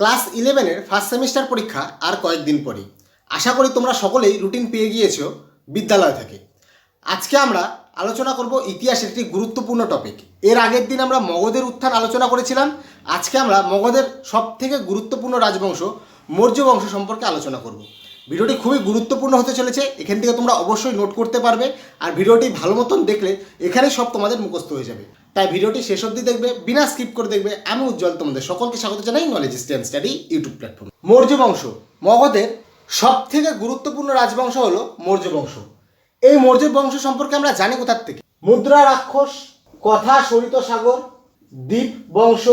Class ইলেভেনের first semester পরীক্ষা আর কয়েকদিন পরেই। আশা করি তোমরা সকলেই রুটিন পেয়ে গিয়েছো বিদ্যালয় থেকে। আজকে আমরা আলোচনা করব ইতিহাসের একটি গুরুত্বপূর্ণ টপিক এর আগের দিন আমরা মগধের উত্থান আলোচনা করেছিলাম। আজকে আমরা মগধের সব থেকে গুরুত্বপূর্ণ রাজবংশ, মৌর্য বংশ সম্পর্কে আলোচনা করব। ভিডিওটি খুবই গুরুত্বপূর্ণ হতে চলেছে, এখান থেকে তোমরা অবশ্যই নোট করতে পারবে। আর ভিডিওটি ভালো মতন দেখলে এখানেই সব তোমাদের মুখস্থ হয়ে যাবে। তাই ভিডিওটি শেষ অবধি দেখবে, বিনা স্কিপ করে দেখবে, আমি উজ্জ্বল তোমাদের সকলকে স্বাগত জানাই knowledge stand study YouTube platform Maurya বংশ। মগধের সব থেকে গুরুত্বপূর্ণ রাজবংশ হলো মৌর্য বংশ। এই মৌর্য বংশ সম্পর্কে আমরা জানি কোথার থেকে? মুদ্রা, রাক্ষস, কথা, সরিত সাগর, দ্বীপ বংশ,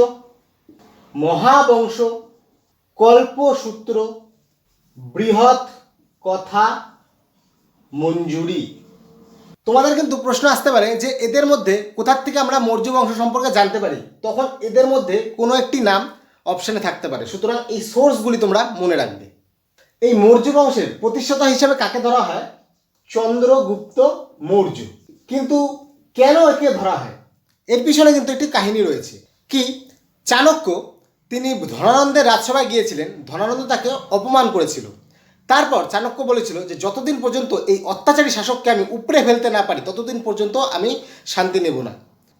মহাবংশ কল্পসূত্র বৃহৎ কথা, মঞ্জুরি। তোমাদের কিন্তু প্রশ্ন আসতে পারে যে এদের মধ্যে কোথার থেকে আমরা মৌর্য বংশ সম্পর্কে জানতে পারি? তখন এদের মধ্যে কোনো একটি নাম অপশানে থাকতে পারে। সুতরাং এই সোর্সগুলি তোমরা মনে রাখবে। এই মৌর্য বংশের প্রতিষ্ঠাতা হিসেবে কাকে ধরা হয়? চন্দ্রগুপ্ত মৌর্য। কিন্তু কেন একে ধরা হয়? এর পিছনে কিন্তু একটি কাহিনী রয়েছে। কি? চাণক্য তিনি ধনানন্দের রাজসভায় গিয়েছিলেন। ধনানন্দ তাকে অপমান করেছিল। তারপর চাণক্য বলেছিল যে যতদিন পর্যন্ত এই অত্যাচারী শাসককে আমি উপড়ে ফেলতে না পারি, ততদিন পর্যন্ত আমি শান্তি নেব না।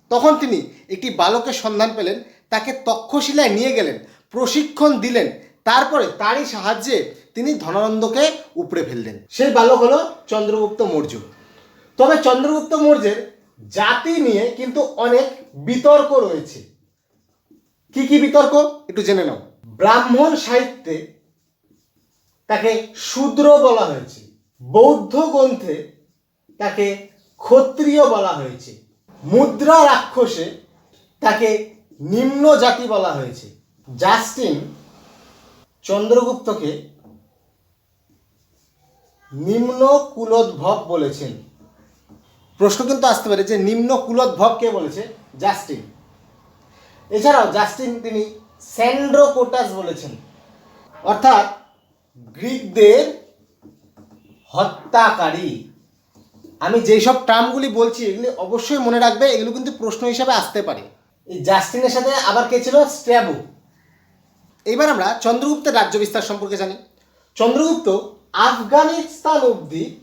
তখন তিনি একটি বালকের সন্ধান পেলেন, তাকে তক্ষশিলায় নিয়ে গেলেন, প্রশিক্ষণ দিলেন, তারপরে তারই সাহায্যে তিনি ধনানন্দকে উপড়ে ফেললেন। সেই বালক হলো চন্দ্রগুপ্ত মৌর্য। তবে চন্দ্রগুপ্ত মৌর্যের জাতি নিয়ে কিন্তু অনেক বিতর্ক রয়েছে। কি কি বিতর্ক? একটু জেনে নাও। ব্রাহ্মণ সাহিত্যে তাকে শূদ্র বলা হয়েছে। বৌদ্ধ গ্রন্থে তাকে ক্ষত্রিয় বলা হয়েছে। মুদ্রা রাক্ষসে তাকে নিম্ন জাতি বলা হয়েছে। জাস্টিন চন্দ্রগুপ্তকে নিম্ন কুলোদ্ভব বলেছেন। প্রশ্ন কিন্তু আসতে পারে যে নিম্ন কুলোদ্ভব কে বলেছে? জাস্টিন। এছাড়াও জাস্টিন তিনি স্যান্ড্রোকোটাস বলেছেন। অর্থাৎ গ্রিকদের হত্যাকারী। আমি যেই সব টার্মগুলি বলছি, এগুলি অবশ্যই মনে রাখবে, এগুলো কিন্তু প্রশ্ন হিসাবে আসতে পারে। এই জাস্টিনের সাথে আবার কে ছিল? স্ট্র্যাবো। এবার আমরা চন্দ্রগুপ্তের রাজ্য বিস্তার সম্পর্কে জানি। চন্দ্রগুপ্ত আফগানিস্তান অবধি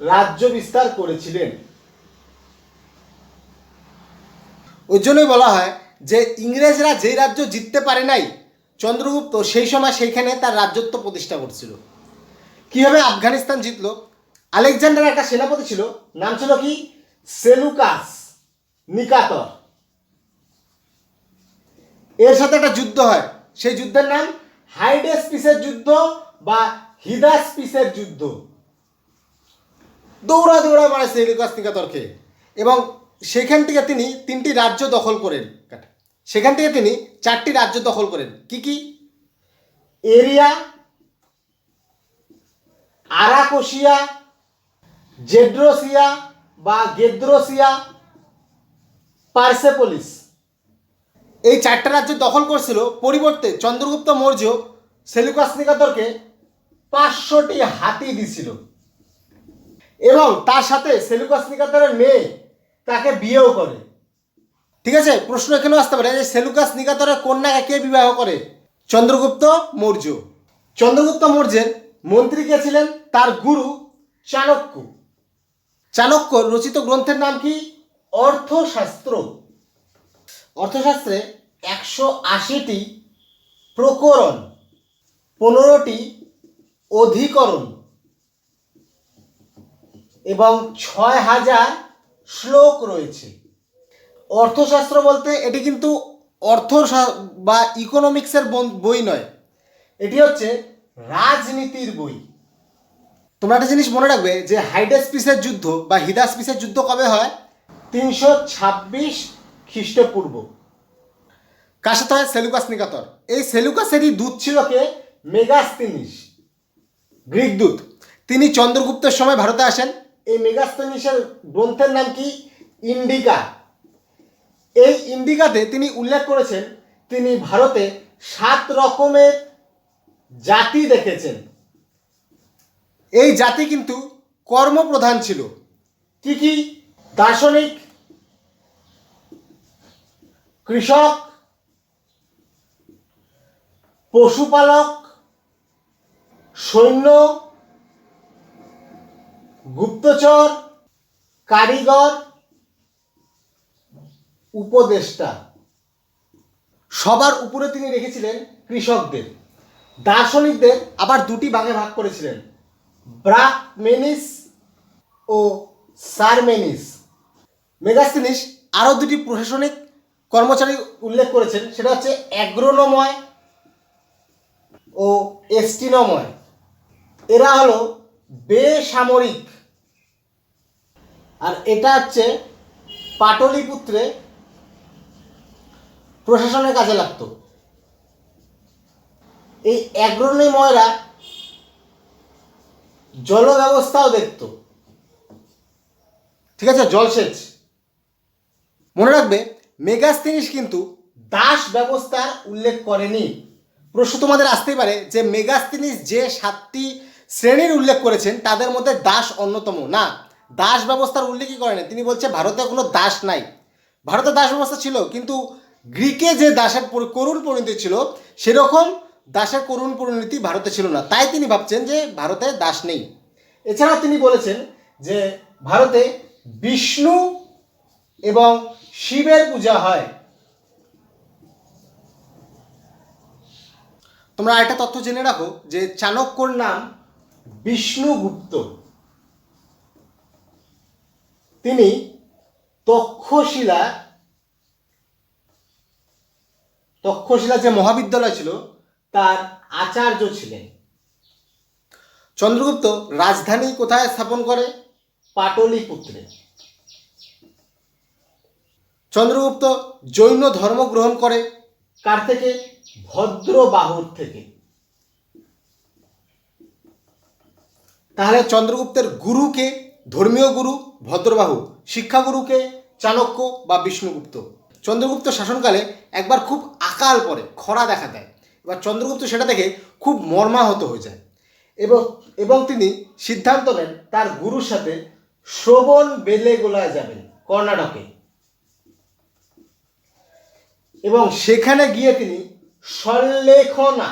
রাজ্য বিস্তার করেছিলেন। ওই জন্যই বলা হয় যে ইংরেজরা যেই রাজ্য জিততে পারে নাই চন্দ্রগুপ্ত সেই সময় সেইখানে তার রাজ্যত্ব প্রতিষ্ঠা করছিল। কীভাবে আফগানিস্তান জিতলো? আলেকজান্ডার একটা সেনাপতি ছিল, নাম ছিল কি? Seleucus Nicator. এর সাথে একটা যুদ্ধ হয়। সেই যুদ্ধের নাম হাইডেস পিসের যুদ্ধ বা হিদাস পিসের যুদ্ধ। দৌড়া দৌড়া মারে সেলুকাস নিকাতরকে এবং সেখান থেকে তিনি তিনটি রাজ্য দখল করেন। সেখান থেকে তিনি চারটি রাজ্য দখল করেন। কি কি? এরিয়া, আরাকোশিয়া, জেড্রোসিয়া বা গেদ্রোসিয়া, পার্সেপোলিস। এই চারটা রাজ্য দখল করছিল পরিবর্তে চন্দ্রগুপ্ত মৌর্য সেলুকাস নিকাতরকে পাঁচশোটি হাতি দিছিল। এবং তার সাথে সেলুকাস নিকাতরের মেয়ে তাকে বিয়েও করে। ঠিক আছে? প্রশ্ন এখানেও আসতে পারে? যে সেলুকাস নিকাতরের কন্যাকে কে বিবাহ করে? চন্দ্রগুপ্ত মৌর্য। চন্দ্রগুপ্ত মৌর্যের মন্ত্রী কে ছিলেন? তার গুরু চাণক্য। চাণক্য রচিত গ্রন্থের নাম কি? অর্থশাস্ত্র। অর্থশাস্ত্রে একশো আশিটি প্রকরণ, পনেরোটি অধিকরণ এবং ছয় হাজার শ্লোক রয়েছে। অর্থশাস্ত্র বলতে এটি কিন্তু অর্থ বা ইকোনমিক্সের বই নয়। এটি হচ্ছে রাজনীতির বই। তোমরা একটা জিনিস মনে রাখবে যে হাইডাস পিসের যুদ্ধ বা হিদাস পিসের যুদ্ধ কবে হয়? তিনশো ছাব্বিশ খ্রিস্টপূর্ব। কার সাথে হয়? সেলুকাস নিকাতর এই সেলুকাসেরই দূত ছিল কে? মেগাস্তিনিস। গ্রিক দূত। তিনি চন্দ্রগুপ্তের সময় ভারতে আসেন। এই মেগাস্তিনিসের গ্রন্থের নাম কি? ইন্ডিকা। এই ইন্ডিকাতে তিনি উল্লেখ করেছেন, তিনি ভারতে সাত রকমের জাতি দেখেছেন। এই জাতি কিন্তু কর্মপ্রধান ছিল। কি কি? দার্শনিক, কৃষক, পশুপালক, সৈন্য, গুপ্তচর, কারিগর উপদেষ্টা। সবার উপরে তিনি রেখেছিলেন কৃষকদের। দার্শনিকদের আবার দুটি ভাগে ভাগ করেছিলেন। ব্রাকমেনিস ও সারমেনিস। মেগাস্তিনিস আরও দুটি প্রশাসনিক কর্মচারী উল্লেখ করেছেন, সেটা হচ্ছে অ্যাগ্রোনময় ও এস্টিনময়। এরা হলো বেসামরিক। আর এটা হচ্ছে পাটলিপুত্রে প্রশাসনের কাজে লাগতো। এই অ্যাগ্রোনময়রা জল ব্যবস্থাও দেখতো। ঠিক আছে জলসেচ মনে রাখবে মেগাস্তিনিস কিন্তু দাস ব্যবস্থার উল্লেখ করেনি। প্রশ্ন তোমাদের আসতেই পারে যে মেগাস্তিনিস যে সাতটি শ্রেণির উল্লেখ করেছেন, তাদের মধ্যে দাস অন্যতম। না, দাস ব্যবস্থার উল্লেখই করেনি। তিনি বলছে, ভারতে কোনো দাস নাই। ভারতে দাস ব্যবস্থা ছিল, কিন্তু গ্রিকে যে দাসের করুণ পরিণতি ছিল, সেরকম দাসের করুণ পরিণতি ভারতে ছিল না। তাই তিনি ভাবছেন যে ভারতে দাস নেই। এছাড়াও তিনি বলেছেন যে ভারতে বিষ্ণু এবং শিবের পূজা হয়। তোমরা একটা তথ্য জেনে রাখো যে চাণক্যর নাম বিষ্ণুগুপ্ত। তিনি তক্ষশিলা তক্ষশিলা যে মহাবিদ্যালয় ছিল তার আচার্য ছিলেন। চন্দ্রগুপ্ত রাজধানী কোথায় স্থাপন করে? পাটলিপুত্রে। চন্দ্রগুপ্ত জৈন ধর্ম গ্রহণ করে। কার থেকে ভদ্রবাহুর থেকে। তাহলে চন্দ্রগুপ্তের গুরুকে ধর্মীয় গুরু ভদ্রবাহু শিক্ষাগুরুকে চাণক্য বা বিষ্ণুগুপ্ত? চন্দ্রগুপ্ত শাসনকালে একবার খুব আকাল পড়ে খরা দেখা দেয়। এবার চন্দ্রগুপ্ত সেটা দেখে খুব মর্মাহত হয়ে যায়। এবং এবং তিনি সিদ্ধান্ত নেন তার গুরুর সাথে শ্রবণ বেলেগোলায় যাবেন কর্ণাটকে। এবং সেখানে গিয়ে তিনি সল্লেখনা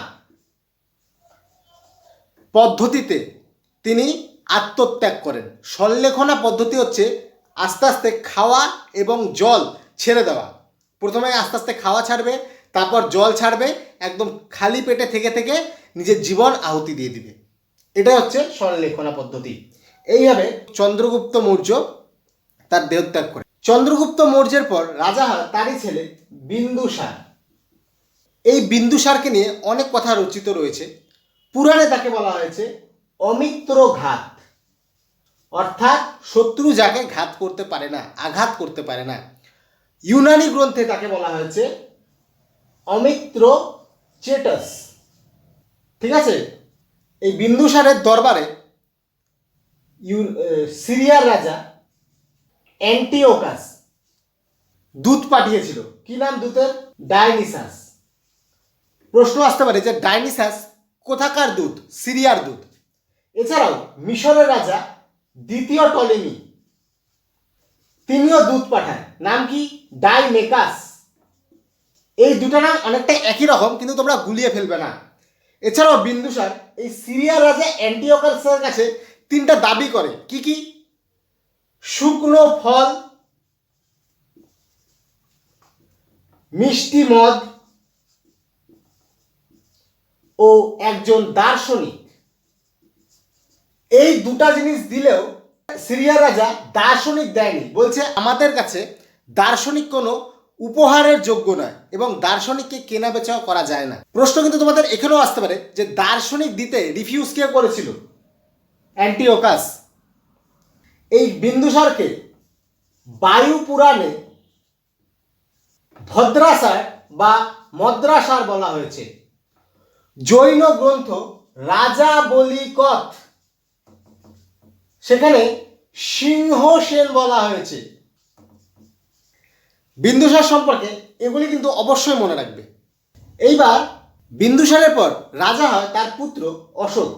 পদ্ধতিতে তিনি আত্মত্যাগ করেন। সল্লেখনা পদ্ধতি হচ্ছে আস্তে আস্তে খাওয়া এবং জল ছেড়ে দেওয়া। প্রথমে আস্তে আস্তে খাওয়া ছাড়বে, তারপর জল ছাড়বে, একদম খালি পেটে থেকে থেকে নিজের জীবন আহুতি দিয়ে দিবে। এটাই হচ্ছে সল্লেখনা পদ্ধতি। এইভাবে চন্দ্রগুপ্ত মৌর্য তার দেহত্যাগ করে। চন্দ্রগুপ্ত মৌর্যের পর রাজা হয় তারই ছেলে বিন্দুসার। এই বিন্দুসারকে নিয়ে অনেক কথা রচিত রয়েছে। পুরাণে তাকে বলা হয়েছে অমিত্র ঘাত। অর্থাৎ শত্রু যাকে ঘাত করতে পারে না, আঘাত করতে পারে না। ইউনানি গ্রন্থে তাকে বলা হয়েছে অমিত্র চেটাস। ঠিক আছে? এই বিন্দুসারের দরবারে ইউ সিরিয়ার রাজা অ্যান্টিওকাস দূত পাঠিয়েছিল। কি নাম দূতের? ডায়নিসাস প্রশ্ন আসতে পারে যে ডায়নিসাস কোথাকার দূত? সিরিয়ার দূত। এছাড়াও মিশরের রাজা দ্বিতীয় টলেমি তিনিও দুধ পাঠায়। নাম কি? ডাইমেকাস। এই দুটো নাম অনেকটা একই রকম, কিন্তু তোমরা গুলিয়ে ফেলবে না। এছাড়াও বিন্দুসার এই সিরিয়ার রাজা অ্যান্টিওকাসের কাছে তিনটা দাবি করে। কি কি? শুকনো ফল, মিষ্টি মদ ও একজন দার্শনিক। এই দুটা জিনিস দিলেও সিরিয়ার রাজা দার্শনিক দেয়নি। বলছে, আমাদের কাছে দার্শনিক কোনো উপহারের যোগ্য নয় এবং দার্শনিককে কেনা বেচাও করা যায় না। প্রশ্ন কিন্তু তোমাদের এখানেও আসতে পারে যে দার্শনিক দিতে রিফিউজ কে করেছিল? অ্যান্টিওকাস। এই বিন্দুসারকে বায়ু পুরাণে ভদ্রাসার বা মদ্রাসার বলা হয়েছে। জৈন গ্রন্থ রাজা বলিকথ সেখানে সিংহ সেন বলা হয়েছে। বিন্দুসার সম্পর্কে এগুলি কিন্তু অবশ্যই মনে রাখবে। এইবার বিন্দুসারের পর রাজা হয় তার পুত্র অশোক,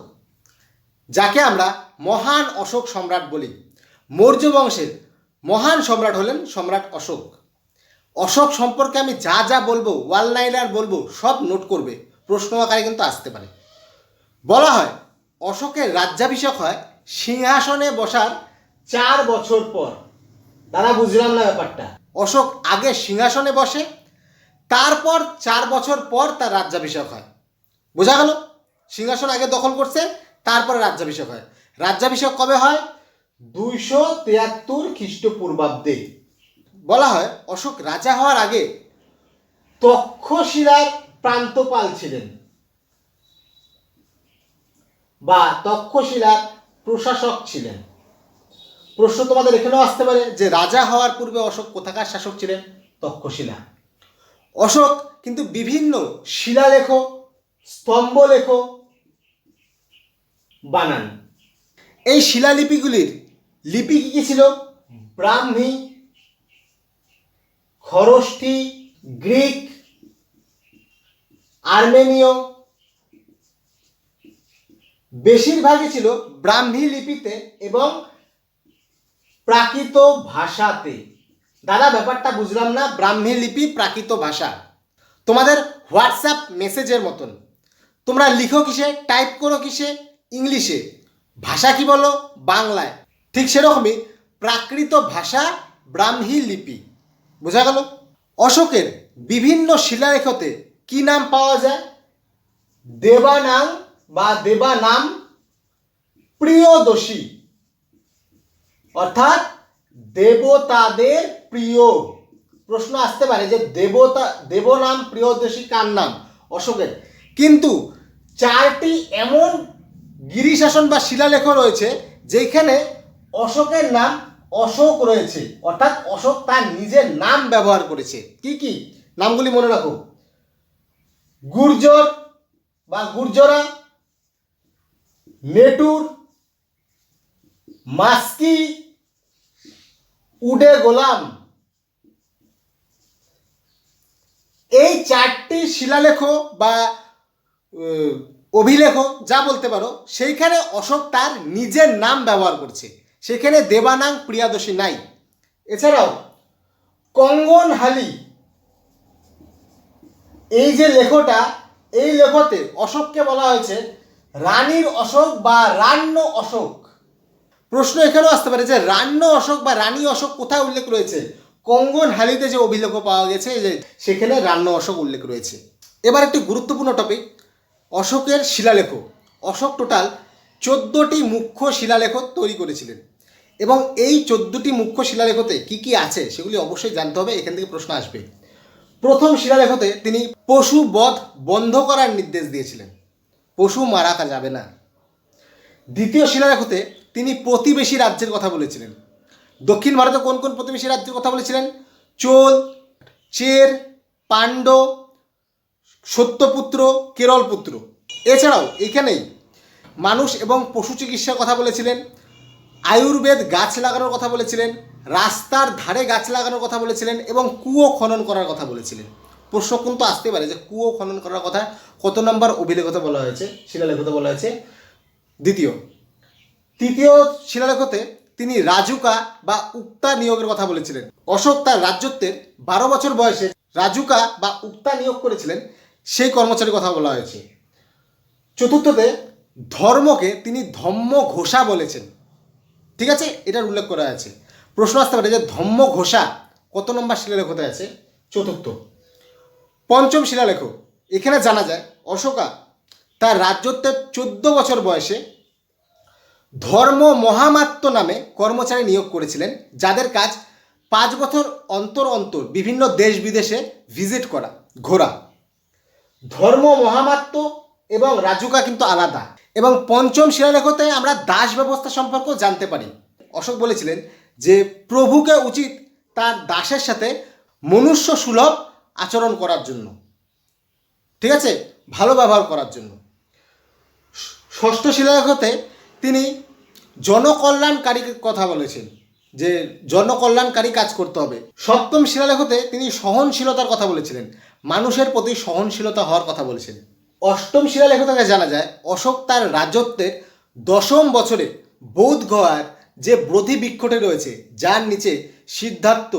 যাকে আমরা মহান অশোক সম্রাট বলি। মৌর্য বংশের মহান সম্রাট হলেন সম্রাট অশোক। অশোক সম্পর্কে আমি যা যা বলব, ওয়াল নাইলার বলব, সব নোট করবে। প্রশ্ন আকারে কিন্তু আসতে পারে। বলা হয়, অশোকের রাজ্যাভিষেক হয় সিংহাসনে বসার চার বছর পর। দাদা, বুঝলাম না ব্যাপারটা। অশোক আগে সিংহাসনে বসে, তারপর চার বছর পর তার রাজ্যাভিষেক হয়। বোঝা গেল? সিংহাসন আগে দখল করছে, তারপরে রাজ্যাভিষেক হয়। রাজ্যাভিষেক কবে হয়? দুইশো তিয়াত্তর খ্রিস্টপূর্বাব্দে। বলা হয়, অশোক রাজা হওয়ার আগে তক্ষশিলার প্রান্তপাল ছিলেন। বা তক্ষশিলার প্রশাসক ছিলেন। প্রশ্ন তোমাদের এখানেও আসতে পারে যে রাজা হওয়ার পূর্বে অশোক কোথাকার শাসক ছিলেন? তক্ষশিলা। অশোক কিন্তু বিভিন্ন শিলালেখ, স্তম্ভলেখ, বানান। এই শিলালিপিগুলির লিপি কি কি ছিল? ব্রাহ্মী, খরষ্ঠী, গ্রিক, আর্মেনীয় বেশিরভাগই ছিল ব্রাহ্মী লিপিতে এবং প্রাকৃত ভাষাতে। দাদা, ব্যাপারটা বুঝলাম না, ব্রাহ্মী লিপি প্রাকৃত ভাষা। তোমাদের হোয়াটসঅ্যাপ মেসেজের মতন। তোমরা লিখো কিসে, টাইপ করো কিসে, ইংলিশে। ভাষা কি বলো? বাংলায়। ঠিক সেরকমই প্রাকৃত ভাষা ব্রাহ্মী লিপি। বোঝা গেল? অশোকের বিভিন্ন শিলালেখতে কি নাম পাওয়া যায়? দেবানাং বা দেবানাম প্রিয়দোষী অর্থাৎ দেবতাদের প্রিয়। প্রশ্ন আসতে পারে যে দেবতা দেবনাম প্রিয়দোষী কার নাম? অশোকের। কিন্তু চারটি এমন গিরিশাসন বা শিলালেখ রয়েছে যেখানে অশোকের নাম অশোক রয়েছে। অর্থাৎ অশোক তার নিজের নাম ব্যবহার করেছে। কি কি? নামগুলি মনে রাখো। গুর্জর বা গুর্জরা নেটুর মাস্কি উডে গোলাম। এই চারটি শিলালেখ বা অভিলেখ যা বলতে পারো, সেইখানে অশোক তার নিজের নাম ব্যবহার করছে। সেখানে দেবানাং প্রিয়াদোষী নাই। এছাড়াও, কঙ্গন হালি, এই যে লেখটা, এই লেখতে অশোককে বলা হয়েছে রানীর অশোক বা রান্য অশোক? প্রশ্ন এখানেও আসতে পারে যে রান্য অশোক বা রানী অশোক কোথায় উল্লেখ রয়েছে? কঙ্গন হালিতে যে অভিলেখ পাওয়া গেছে যে সেখানে রান্য অশোক উল্লেখ রয়েছে। এবার একটি গুরুত্বপূর্ণ টপিক অশোকের শিলালেখ। অশোক টোটাল চোদ্দোটি মুখ্য শিলালেখ তৈরি করেছিলেন। এবং এই চোদ্দোটি মুখ্য শিলালেখতে কি কি আছে সেগুলি অবশ্যই জানতে হবে, এখান থেকে প্রশ্ন আসবে। প্রথম শিলালেখতে তিনি পশু বধ বন্ধ করার নির্দেশ দিয়েছিলেন। পশু মারা যাবে না। দ্বিতীয় শিলালেখতে তিনি প্রতিবেশী রাজ্যের কথা বলেছিলেন। দক্ষিণ ভারতে কোন কোন প্রতিবেশী রাজ্যের কথা বলেছিলেন? চোল, চের পাণ্ড সত্যপুত্র, কেরলপুত্র। এছাড়াও এখানেই মানুষ এবং পশু চিকিৎসার কথা বলেছিলেন, আয়ুর্বেদ গাছ লাগানোর কথা বলেছিলেন, রাস্তার ধারে গাছ লাগানোর কথা বলেছিলেন এবং কুয়ো খনন করার কথা বলেছিলেন। প্রশ্ন কিন্তু আসতে পারে যে কুয়ো খনন করার কথা কত নম্বর অভিলেখতে বলা হয়েছে? শিলালেখতে বলা হয়েছে। দ্বিতীয়, তৃতীয় শিলালেখতে তিনি রাজুকা বা উক্তা নিয়োগের কথা বলেছিলেন। অশোক তার রাজ্যত্বের বারো বছর বয়সে রাজুকা বা উক্তা নিয়োগ করেছিলেন, সেই কর্মচারীর কথা বলা হয়েছে। চতুর্থতে, ধর্মকে তিনি ধম্ম ঘোষা বলেছেন। ঠিক আছে? এটার উল্লেখ করা আছে। প্রশ্ন আসতে পারে যে ধম্ম ঘোষা কত নম্বর শিলালেখতে আছে? চতুর্থ পঞ্চম শিলালেখ। এখানে জানা যায়, অশোকা তার রাজ্যত্বের চোদ্দ বছর বয়সে ধর্ম মহামাত্য নামে কর্মচারী নিয়োগ করেছিলেন, যাদের কাজ পাঁচ বছর অন্তর অন্তর বিভিন্ন দেশ বিদেশে ভিজিট করা, ঘোরা। ধর্ম মহামাত্য এবং রাজুকা কিন্তু আলাদা। এবং পঞ্চম শিলালেখতে আমরা দাস ব্যবস্থা সম্পর্কেও জানতে পারি। অশোক বলেছিলেন যে, প্রভুকে উচিত তার দাসের সাথে মনুষ্য সুলভ আচরণ করার জন্য। ঠিক আছে? ভালো ব্যবহার করার জন্য। ষষ্ঠ শিলালেখতে তিনি জনকল্যাণকারী কথা বলেছেন, যে জনকল্যাণকারী কাজ করতে হবে। সপ্তম শিলালেখতে তিনি সহনশীলতার কথা বলেছিলেন, মানুষের প্রতি সহনশীলতা হওয়ার কথা বলেছেন। অষ্টম শিলালেখ থেকে জানা যায়, অশোক তার রাজত্বের দশম বছরে বৌদ্ধ গয়ার যে ব্রধি বৃক্ষটি রয়েছে, যার নিচে সিদ্ধার্থ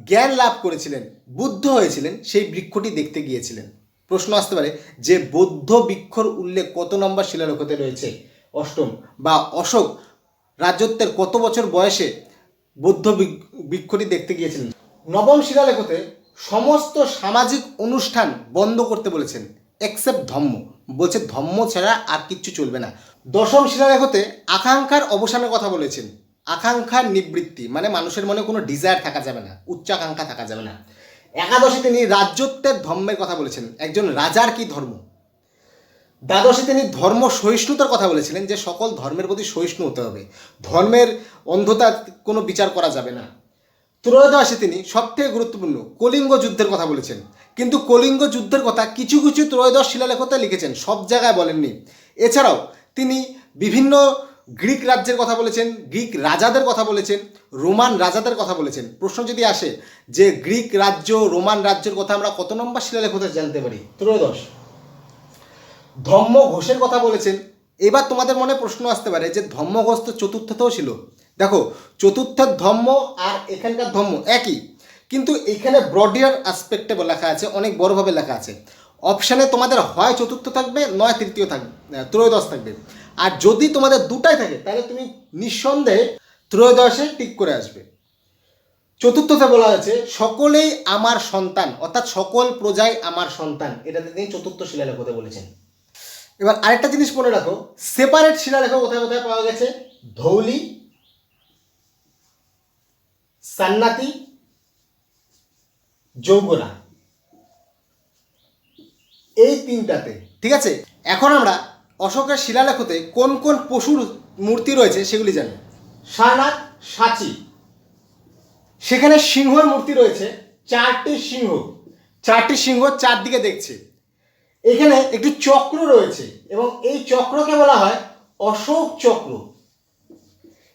জ্ঞান লাভ করেছিলেন, বুদ্ধ হয়েছিলেন, সেই বৃক্ষটি দেখতে গিয়েছিলেন। প্রশ্ন আসতে পারে যে বৌদ্ধ বৃক্ষর উল্লেখ কত নম্বর শিলালেখতে রয়েছে? অষ্টম। বা অশোক, রাজত্বের কত বছর বয়সে বৌদ্ধ বৃক্ষটি দেখতে গিয়েছিলেন? নবম শিলালেখতে সমস্ত সামাজিক অনুষ্ঠান বন্ধ করতে বলেছেন এক্সেপ্ট ধম্ম। বলছে ধম্ম ছাড়া আর কিচ্ছু চলবে না। দশম শিলালেখতে আকাঙ্ক্ষার অবসানের কথা বলেছেন। আকাঙ্ক্ষার নিবৃত্তি মানে মানুষের মনে কোনো ডিজায়ার থাকা যাবে না, উচ্চাকাঙ্ক্ষা থাকা যাবে না। একাদশে তিনি রাজ্যত্বের ধর্মের কথা বলেছেন, একজন রাজার কি ধর্ম? দ্বাদশে তিনি ধর্ম সহিষ্ণুতার কথা বলেছিলেন, যে সকল ধর্মের প্রতি সহিষ্ণু হতে হবে। ধর্মের অন্ধতা কোনো বিচার করা যাবে না। ত্রয়োদশে তিনি সবথেকে গুরুত্বপূর্ণ, কলিঙ্গ যুদ্ধের কথা বলেছেন। কিন্তু কলিঙ্গ যুদ্ধের কথা কিছু কিছু ত্রয়োদশ শিলালেখতে লিখেছেন, সব জায়গায় বলেননি। এছাড়াও তিনি বিভিন্ন গ্রিক রাজ্যের কথা বলেছেন, গ্রিক রাজাদের কথা বলেছেন, রোমান রাজাদের কথা বলেছেন। প্রশ্ন যদি আসে যে গ্রিক রাজ্য, রোমান রাজ্যের কথা আমরা কত নম্বর শিলালেখতে জানতে পারি? ত্রয়োদশ। ধম্ম ঘোষের কথা বলেছেন। এবার তোমাদের মনে প্রশ্ন আসতে পারে যে ধম্ম ঘোষ তো চতুর্থতেও ছিল। দেখো চতুর্থের ধম্ম আর এখানকার ধম্ম একই। কিন্তু এখানে ব্রডিয়ার অ্যাসপেক্টে লেখা আছে, অনেক বড়ভাবে লেখা আছে। অপশানে তোমাদের হয় চতুর্থ থাকবে, নয় তৃতীয় থাকবে ত্রয়োদশ থাকবে। আর যদি তোমাদের দুটাই থাকে, তাহলে তুমি নিঃসন্দেহে ত্রয়োদশে টিক করে আসবে। চতুর্থতে বলা হয়েছে, সকলেই আমার সন্তান, অর্থাৎ সকল প্রজাই আমার সন্তান। এটাতে তিনি চতুর্থ শিলালেখ শিলালেখতে বলেছেন? এবার আরেকটা জিনিস মনে রাখো সেপারেট শিলালেখ কোথায় কোথায় পাওয়া গেছে? ধৌলি, সান্নাতি যৌগরা এই তিনটাতে, ঠিক আছে? এখন আমরা অশোকের শিলালেখতে কোন কোন পশুর মূর্তি রয়েছে সেগুলি জানি। সারনাথ সাচি। সেখানে সিংহর মূর্তি রয়েছে। চারটি সিংহ। চারটি সিংহ চারদিকে দেখছে। এখানে একটি চক্র রয়েছে এবং এই চক্রকে বলা হয় অশোক চক্র।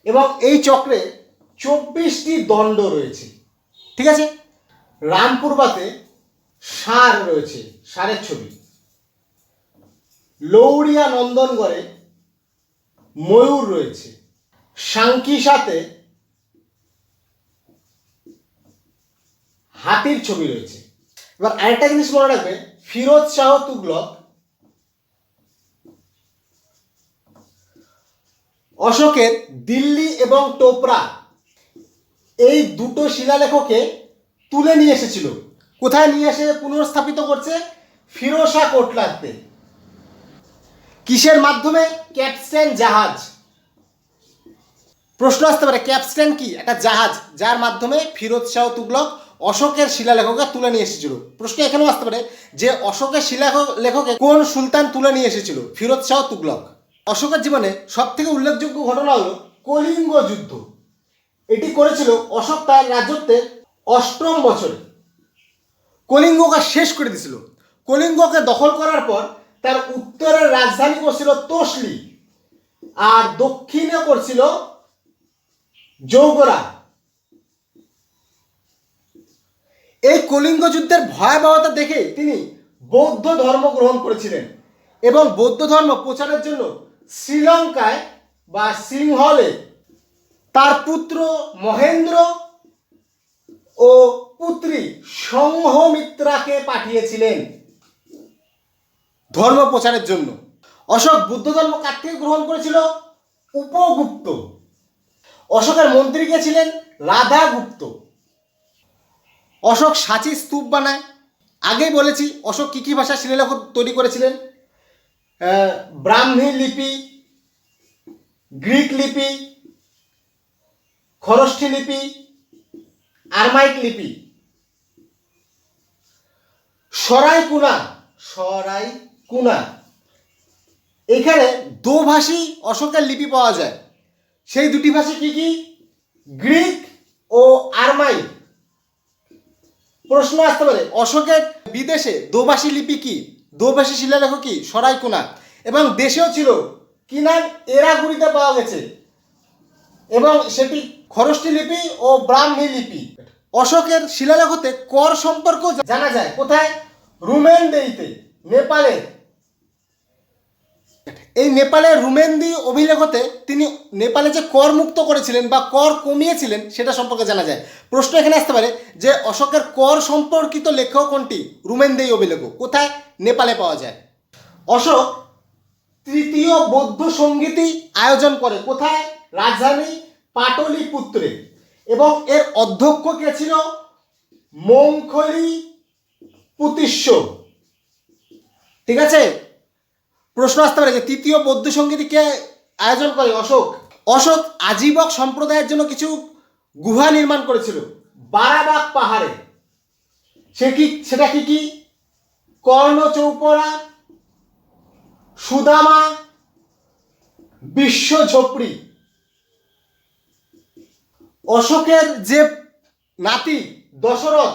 এবং এই চক্রে চব্বিশটি দণ্ড রয়েছে। ঠিক আছে? রামপুরবাতে ষাঁড় রয়েছে ষাঁড়ের ছবি। লৌড়িয়া নন্দনগড়ে ময়ূর রয়েছে। সাংকি সাথে হাতির ছবি রয়েছে। এবার আরেকটা জিনিস মনে রাখবে, ফিরোজ শাহ তুগলক, অশোকের দিল্লি এবং টোপরা এই দুটো শিলালেখকে তুলে নিয়ে এসেছিল। কোথায় নিয়ে এসে পুনর্স্থাপিত করছে? ফিরোজা কোটলাতে কিসের মাধ্যমে? ক্যাপস্টেন জাহাজ। প্রশ্ন আসতে পারে ক্যাপস্টেন কি? একটা জাহাজ, যার মাধ্যমে ফিরোজ শাহ তুগলক অশোকের শিলালেখকে তুলে নিয়ে এসেছিল। প্রশ্ন এখানেও আসতে পারে যে অশোকের শিলালেখক লেখকে কোন সুলতান তুলে নিয়ে এসেছিল? ফিরোজ শাহ তুগলক। অশোকের জীবনে সব থেকে উল্লেখযোগ্য ঘটনা হলো কলিঙ্গ যুদ্ধ। এটি করেছিল অশোক তার রাজত্বের অষ্টম বছরে। কলিঙ্গকে শেষ করে দিয়েছিল। কলিঙ্গকে দখল করার পর তার উত্তরের রাজধানী করছিল তোসলি আর দক্ষিণে করছিল যৌগরা এই কলিঙ্গ যুদ্ধের ভয়াবহতা দেখে তিনি বৌদ্ধ ধর্ম গ্রহণ করেছিলেন এবং বৌদ্ধ ধর্ম প্রচারের জন্য শ্রীলঙ্কায় বা সিংহলে তার পুত্র মহেন্দ্র ও পুত্রী সংঘমিত্রাকে পাঠিয়েছিলেন। ধর্ম প্রচারের জন্য। অশোক বুদ্ধ ধর্ম কার থেকে গ্রহণ করেছিল? উপগুপ্ত। অশোকের মন্ত্রী কে ছিলেন? রাধাগুপ্ত। অশোক সাঁচি স্তূপ বানায়। আগেই বলেছি, অশোক কী কী ভাষা শিলালেখ তৈরি করেছিলেন? ব্রাহ্মী লিপি, গ্রিক লিপি, খরষ্ঠী লিপি, আরমাইক লিপি। সরাই কুনা সরাই কুনা। এখানে দোভাষী অশোকের লিপি পাওয়া যায়। সেই দুটি ভাষা কি কি? গ্রিক ও আরমাইক প্রশ্ন আসতে পারে, অশোকের বিদেশে দোভাষী লিপি কি? দোভাষী শিলালেখ কি? সরাইকোনা এবং দেশেও ছিল, কি নাম? এরাগুড়িতে পাওয়া গেছে। এবং সেটি খরষ্টি লিপি ও ব্রাহ্মী লিপি। অশোকের শিলালেখতে কর সম্পর্ক জানা যায়। কোথায়? রুমেন দেইতে নেপালের এই নেপালের রুমেন্দি অভিলেখতে তিনি নেপালে যে কর মুক্ত করেছিলেন বা কর কমিয়েছিলেন সেটা সম্পর্কে জানা যায়। প্রশ্ন এখানে আসতে পারে যে অশোকের কর সম্পর্কিত লেখক কোনটি? রুমেন্দি অভিলেখ। কোথায়? নেপালে পাওয়া যায়। অশোক তৃতীয় বৌদ্ধ সঙ্গীতই আয়োজন করে। কোথায়? রাজধানী পাটলিপুত্রে। এবং এর অধ্যক্ষ কে ছিল? মঙ্খলি পুতিস্য ঠিক আছে? প্রশ্ন আসতে পারে যে তৃতীয় বৌদ্ধ সংগীত কে আয়োজন করে? অশোক। অশোক আজীবক সম্প্রদায়ের জন্য কিছু গুহা নির্মাণ করেছিল। বারাবাগ পাহাড়ে। সে কি, সেটা কি কি? কর্ণ চৌপড়া সুদামা, বিশ্ব ঝোপড়ি। অশোকের যে নাতি দশরথ,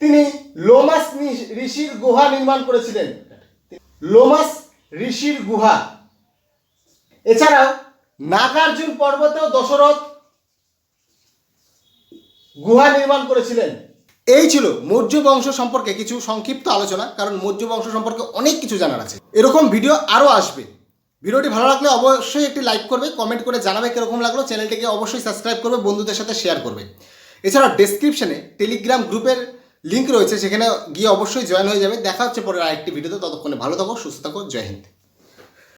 তিনি লোমাস ঋষির গুহা নির্মাণ করেছিলেন। লোমাস ঋষির গুহা। এছাড়াও নাগার্জুন পর্বতেও দশরথ গুহা নির্মাণ করেছিলেন। এই ছিল মৌর্য বংশ সম্পর্কে কিছু সংক্ষিপ্ত আলোচনা, কারণ মৌর্য বংশ সম্পর্কে অনেক কিছু জানার আছে। এরকম ভিডিও আরও আসবে। ভিডিওটি ভালো লাগলে অবশ্যই একটি লাইক করবে, কমেন্ট করে জানাবে কীরকম লাগল, চ্যানেলটিকে অবশ্যই সাবস্ক্রাইব করবে, বন্ধুদের সাথে শেয়ার করবে। এছাড়াও ডেসক্রিপশনে টেলিগ্রাম গ্রুপের লিঙ্ক রয়েছে, সেখানে গিয়ে অবশ্যই জয়েন হয়ে যাবে। দেখা হচ্ছে পরে আরেকটি ভিডিওতে ততক্ষণে ভালো থাকো, সুস্থ থাকো, জয় হিন্দ।